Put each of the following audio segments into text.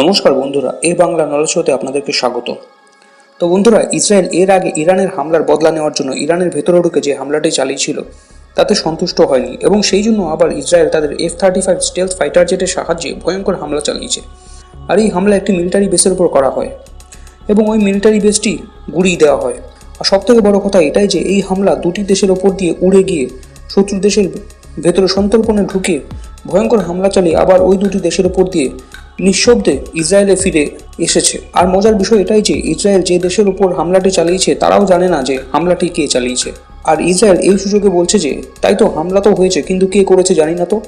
নমস্কার বন্ধুরা, এ বাংলা নলেজ শোতে আপনাদেরকে স্বাগত। তো বন্ধুরা, ইসরায়েল এর আগে ইরানের হামলার বদলা নেওয়ার জন্য ইরানের ভেতরে ঢুকে যে হামলাটি চালিয়েছিল, তাতে সন্তুষ্ট হয়নি এবং সেই জন্য আবার ইসরায়েল তাদের F thirty five stealth fighter জেটের সাহায্যে ভয়ঙ্কর হামলা চালিয়েছে। আর এই হামলা একটি মিলিটারি বেসের উপর করা হয় এবং ওই মিলিটারি বেসটি গুড়িয়ে দেওয়া হয়। আর সবথেকে বড় কথা এটাই যে, এই হামলা দুটি দেশের ওপর দিয়ে উড়ে গিয়ে শত্রু দেশের ভেতরে সন্তর্পণে ঢুকে ভয়ঙ্কর হামলা চালিয়ে আবার ওই দুটি দেশের ওপর দিয়ে নিঃশব্দে ইসরায়েলে ফিরে এসেছে। আর মজার বিষয় এটাই যে, ইসরায়েল যে দেশের উপর হামলাটি চালিয়েছে, তারাও জানে না যে হামলাটি কে চালিয়েছে। আর ইসরায়েল এই সুযোগে বলছে যে, তাই তো হামলা তো হয়েছে, কিন্তু কে করেছে জানি না তো।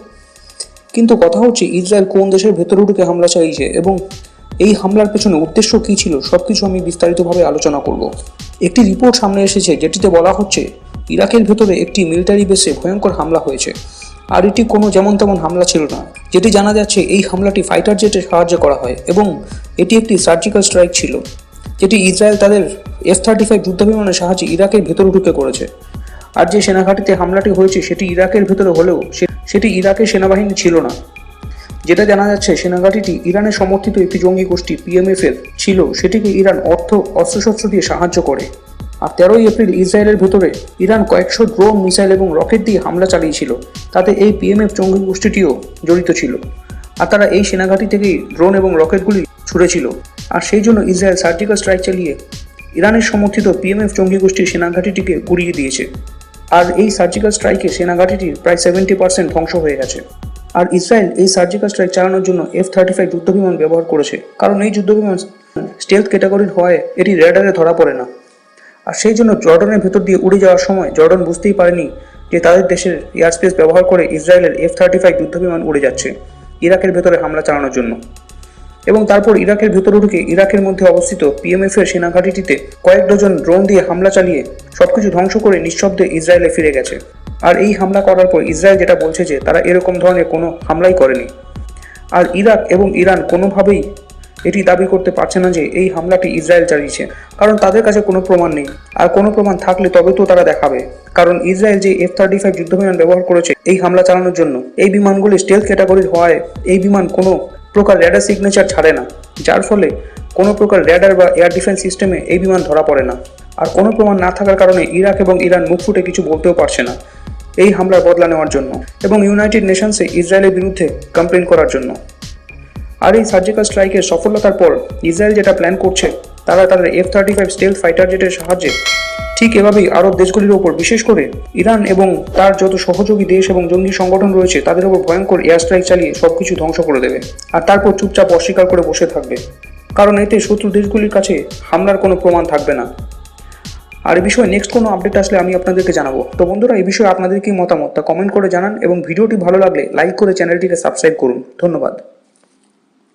কিন্তু কথা হচ্ছে, ইসরায়েল কোন দেশের ভেতরে ঢুকে হামলা চালিয়েছে এবং এই হামলার পেছনে উদ্দেশ্য কী ছিল, সবকিছু আমি বিস্তারিতভাবে আলোচনা করব। একটি রিপোর্ট সামনে এসেছে, যেটিতে বলা হচ্ছে, ইরাকের ভেতরে একটি মিলিটারি বেসে ভয়ঙ্কর হামলা হয়েছে। আর এটি কোনো যেমন তেমন হামলা ছিল না, যেটি জানা যাচ্ছে এই হামলাটি ফাইটার জেটের সাহায্যে করা হয় এবং এটি একটি সার্জিক্যাল স্ট্রাইক ছিল, যেটি ইসরায়েল তাদের এফ থার্টি ফাইভ যুদ্ধবিমানের সাহায্যে ইরাকের ভেতরে ঢুকে করেছে। আর যে সেনাঘাটিতে হামলাটি হয়েছে, সেটি ইরাকের ভেতরে হলেও সেটি ইরাকের সেনাবাহিনী ছিল না। যেটা জানা যাচ্ছে, সেনাঘাটিটি ইরানের সমর্থিত একটি জঙ্গি গোষ্ঠী পিএমএফ এর ছিল, সেটিকে ইরান অর্থ, অস্ত্রশস্ত্র দিয়ে সাহায্য করে। আর তেরোই এপ্রিল ইসরায়েলের ভেতরে ইরান কয়েকশো ড্রোন, মিসাইল এবং রকেট দিয়ে হামলা চালিয়েছিল। তাতে এই পিএমএফ জঙ্গি গোষ্ঠীটিও জড়িত ছিল। আর তারা এই সেনাঘাটি থেকেই ড্রোন এবং রকেটগুলি ছুড়েছিল। আর সেই জন্য ইসরায়েল সার্জিক্যাল স্ট্রাইক চালিয়ে ইরানের সমর্থিত পিএমএফ জঙ্গি গোষ্ঠীর সেনাঘাটিটিকে গুড়িয়ে দিয়েছে। আর এই সার্জিক্যাল স্ট্রাইকে সেনাঘাটিটির প্রায় সেভেন্টি পার্সেন্ট ধ্বংস হয়ে গেছে। আর ইসরায়েল এই সার্জিক্যাল স্ট্রাইক চালানোর জন্য এফ থার্টি ফাইভ যুদ্ধবিমান ব্যবহার করেছে। কারণ এই যুদ্ধবিমান স্টেলথ ক্যাটাগরির হওয়ায় এটি রেডারে ধরা পড়ে না। আর সেই জন্য জর্ডনের ভেতর দিয়ে উড়ে যাওয়ার সময় জর্ডন বুঝতেই পারেনি যে তাদের দেশের এয়ার স্পেস ব্যবহার করে ইসরায়েলের এফ থার্টি ফাইভ যুদ্ধবিমান উড়ে যাচ্ছে ইরাকের ভেতরে হামলা চালানোর জন্য। এবং তারপর ইরাকের ভেতরে ঢুকে ইরাকের মধ্যে অবস্থিত পিএমএফ এর সেনাঘাটিটিতে কয়েক ডজন ড্রোন দিয়ে হামলা চালিয়ে সবকিছু ধ্বংস করে নিঃশব্দে ইসরায়েলে ফিরে গেছে। আর এই হামলা করার পর ইসরায়েল যেটা বলছে যে তারা এরকম ধরনের কোনো হামলাই করেনি। আর ইরাক এবং ইরান কোনোভাবেই এটি দাবি করতে পারছে না যে এই হামলাটি ইসরায়েল চালিয়েছে। কারণ তাদের কাছে কোনো প্রমাণ নেই। আর কোনো প্রমাণ থাকলে তবে তো তারা দেখাবে। কারণ ইসরায়েল যে এফ থার্টি ফাইভ যুদ্ধবিমান ব্যবহার করেছে এই হামলা চালানোর জন্য, এই বিমানগুলি স্টেলথ ক্যাটাগরির হওয়ায় এই বিমান কোনো প্রকার র্যাডার সিগনেচার ছাড়ে না। যার ফলে কোনো প্রকার র্যাডার বা এয়ার ডিফেন্স সিস্টেমে এই বিমান ধরা পড়ে না। আর কোনো প্রমাণ না থাকার কারণে ইরাক এবং ইরান মুখ ফুটে কিছু বলতেও পারছে না এই হামলার বদলা নেওয়ার জন্য এবং ইউনাইটেড নেশনসে ইসরায়েলের বিরুদ্ধে কমপ্লেন করার জন্য। আর এই সার্জিক্যাল স্ট্রাইকের সফলতার পর ইসরায়েল যেটা প্ল্যান করছে, তারা তাদের F thirty five stealth fighter জেটের সাহায্যে ঠিক এভাবেই আরব দেশগুলির ওপর বিশেষ করে ইরান এবং তার যত সহযোগী দেশ এবং জঙ্গি সংগঠন রয়েছে, তাদের ওপর ভয়ঙ্কর এয়ার স্ট্রাইক চালিয়ে সবকিছু ধ্বংস করে দেবে আর তারপর চুপচাপ অস্বীকার করে বসে থাকবে। কারণ এতে শত্রু দেশগুলির কাছে হামলার কোনো প্রমাণ থাকবে না। আর এই বিষয়ে নেক্সট কোনো আপডেট আসলে আমি আপনাদেরকে জানাব। তো বন্ধুরা এই বিষয়ে আপনাদের কি মতামত তা কমেন্ট করে জানান এবং ভিডিওটি ভালো লাগলে লাইক করে চ্যানেলটিকে সাবস্ক্রাইব করুন। ধন্যবাদ।